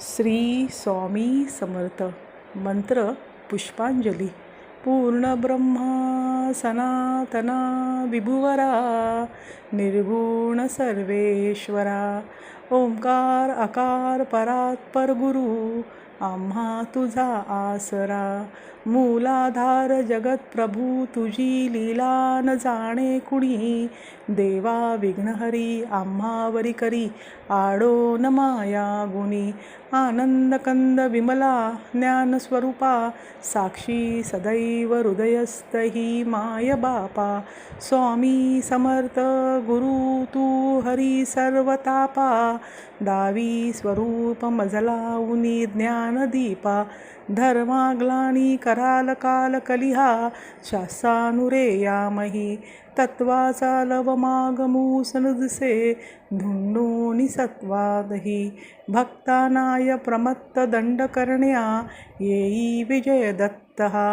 श्री स्वामी समर्थ. मंत्र पुष्पांजली. पूर्ण ब्रह्मा सनातना विभुवरा निर्गुण सर्वेश्वरा. ओंकार अकार परात्पर गुरु आम्हा तुझा आसरा. मूलाधार जगत प्रभू तुझी लीला न जाणे कुणी? देवा विघ्नहरी आम्हावरी करी. आडो न माया गुणी. आनंद कंद विमला ज्ञानस्वरूपा. साक्षी सदैव हृदयस्थही माय बापा. स्वामी समर्थ गुरु तू हरी सर्वतापा. दावी स्वरूप मजला ज्ञानदीपा धर्माग्लानी कराल काल कलिहा शासानुरे यामही तत्वाचा लवमागमूसन दिसे धुंडूनि सत्वादही भक्तानाय प्रमत्त दंड करण्या येई विजय दत्तहा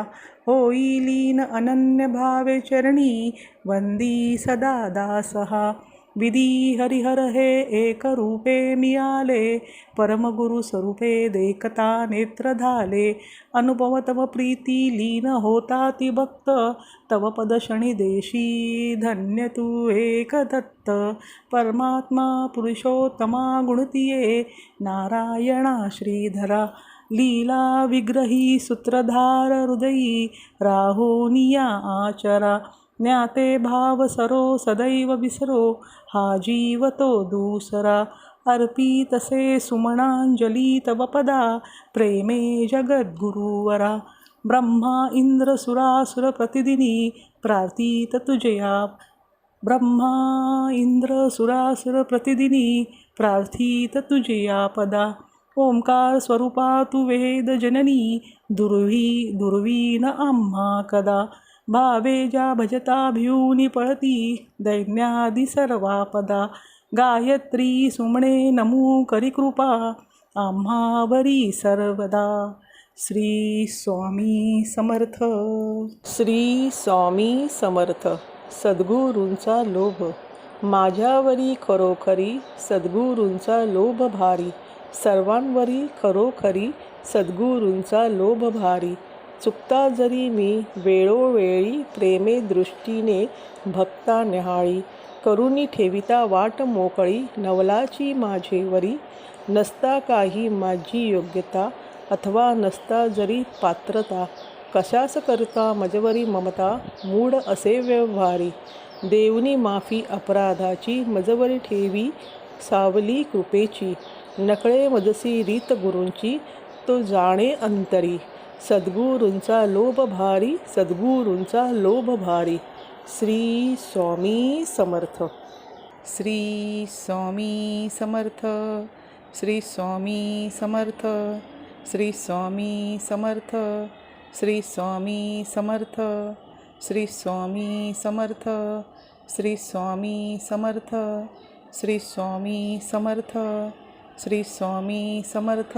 होई लीन अनन्य भावे चरणी वंदी सदा दासहा। विधी हरिहर हे एक रूपे मियाले परमगुरु स्वरूपे देखता नेत्र धाले. अनुभव तव प्रीती लीन होता ती भक्त तव पदशणी देशी धन्य तू एक दत्त. परमात्मा पुरुषोत्तमा गुणतीये नारायणा श्रीधरा लीला विग्रही सूत्रधार हृदयी राहोनिया आचरा. ज्ञाते भाव सरो सदैव विसरो हा जीव तो दूसरा। अर्पी तसे सुमनांजली तव पदा प्रेमे जगद्गुरुवरा। ब्रह्मा इंद्र सुरासुर प्रतिदिनी प्रार्थित तुझया ब्रह्मा इंद्र सुरासुर प्रतिदिनी प्रार्थित तुझया पदा ओंकार स्वरूपा तु वेद जननी दुर्वी दुर्वी न आम्हा कदा। भावे ज्या भजता भिऊनी पळती दैन्यादी सर्वापदा. गायत्री सुमणे नमू करी कृपा आम्हावरी सर्वदा. श्री स्वामी समर्थ. श्री स्वामी समर्थ. सद्गुरूंचा लोभ. माझ्यावरी खरोखरी सद्गुरूंचा लोभ भारी. सर्वांवरी खरोखरी सद्गुरूंचा लोभ भारी. चुकता जरी मी वेळोवेळी प्रेमे दृष्टीने भक्ता निहाळी करुनी ठेविता वाट मोकळी नवलाची माझेवरी नसता काही माझी योग्यता अथवा नसता जरी पात्रता कशास करता मजवरी ममता मूढ असे व्यवहारी देवनी माफी अपराधाची मजवरी ठेवी सावली कृपेची नकळे मजसी रीत गुरूंची तो जाणे अंतरी. सद्गुरूंचा लोभ भारी सद्गुरूंचा लोभ भारी. श्री स्वामी समर्थ. श्री स्वामी समर्थ. श्री स्वामी समर्थ. श्री स्वामी समर्थ. श्री स्वामी समर्थ. श्री स्वामी समर्थ. श्री स्वामी समर्थ. श्री स्वामी समर्थ. श्री स्वामी समर्थ.